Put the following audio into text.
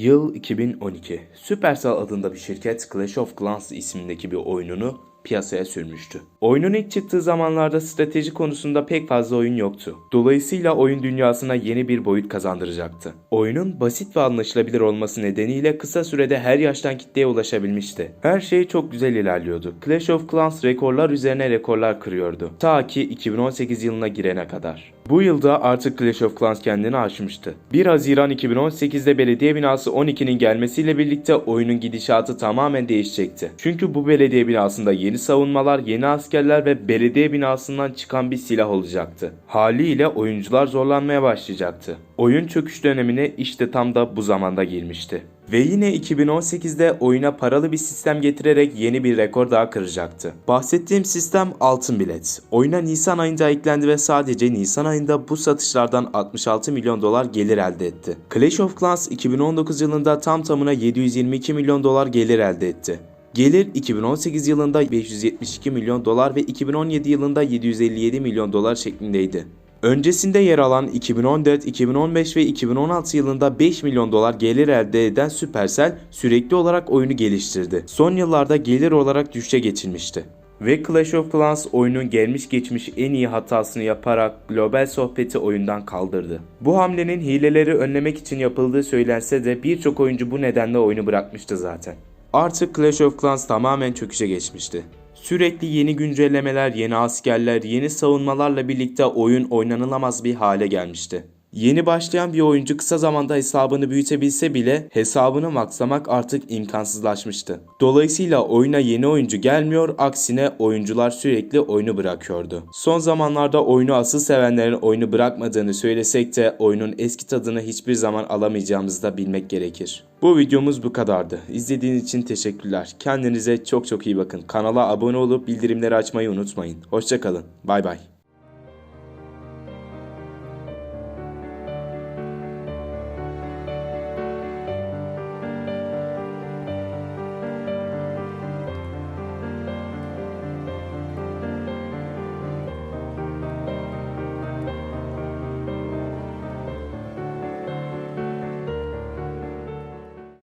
Yıl 2012. Supercell adında bir şirket Clash of Clans ismindeki bir oyununu piyasaya sürmüştü. Oyunun ilk çıktığı zamanlarda strateji konusunda pek fazla oyun yoktu. Dolayısıyla oyun dünyasına yeni bir boyut kazandıracaktı. Oyunun basit ve anlaşılabilir olması nedeniyle kısa sürede her yaştan kitleye ulaşabilmişti. Her şey çok güzel ilerliyordu. Clash of Clans rekorlar üzerine rekorlar kırıyordu. Ta ki 2018 yılına girene kadar. Bu yılda artık Clash of Clans kendini aşmıştı. 1 Haziran 2018'de belediye binası 12'nin gelmesiyle birlikte oyunun gidişatı tamamen değişecekti. Çünkü bu belediye binasında yeni savunmalar, yeni askerler ve belediye binasından çıkan bir silah olacaktı. Haliyle oyuncular zorlanmaya başlayacaktı. Oyun çöküş dönemine işte tam da bu zamanda girmişti. Ve yine 2018'de oyuna paralı bir sistem getirerek yeni bir rekor daha kıracaktı. Bahsettiğim sistem altın bilet. Oyuna Nisan ayında eklendi ve sadece Nisan ayında bu satışlardan 66 milyon dolar gelir elde etti. Clash of Clans 2019 yılında tam tamına 722 milyon dolar gelir elde etti. Gelir 2018 yılında 572 milyon dolar ve 2017 yılında 757 milyon dolar şeklindeydi. Öncesinde yer alan 2014, 2015 ve 2016 yılında 5 milyon dolar gelir elde eden Supercell sürekli olarak oyunu geliştirdi. Son yıllarda gelir olarak düşüşe geçilmişti. Ve Clash of Clans oyunun gelmiş geçmiş en iyi hatasını yaparak global sohbeti oyundan kaldırdı. Bu hamlenin hileleri önlemek için yapıldığı söylense de birçok oyuncu bu nedenle oyunu bırakmıştı zaten. Artık Clash of Clans tamamen çöküşe geçmişti. Sürekli yeni güncellemeler, yeni askerler, yeni savunmalarla birlikte oyun oynanılamaz bir hale gelmişti. Yeni başlayan bir oyuncu kısa zamanda hesabını büyütebilse bile hesabını maksamak artık imkansızlaşmıştı. Dolayısıyla oyuna yeni oyuncu gelmiyor, aksine oyuncular sürekli oyunu bırakıyordu. Son zamanlarda oyunu asıl sevenlerin oyunu bırakmadığını söylesek de oyunun eski tadını hiçbir zaman alamayacağımızı da bilmek gerekir. Bu videomuz bu kadardı. İzlediğiniz için teşekkürler. Kendinize çok çok iyi bakın. Kanala abone olup bildirimleri açmayı unutmayın. Hoşçakalın. Bay bay.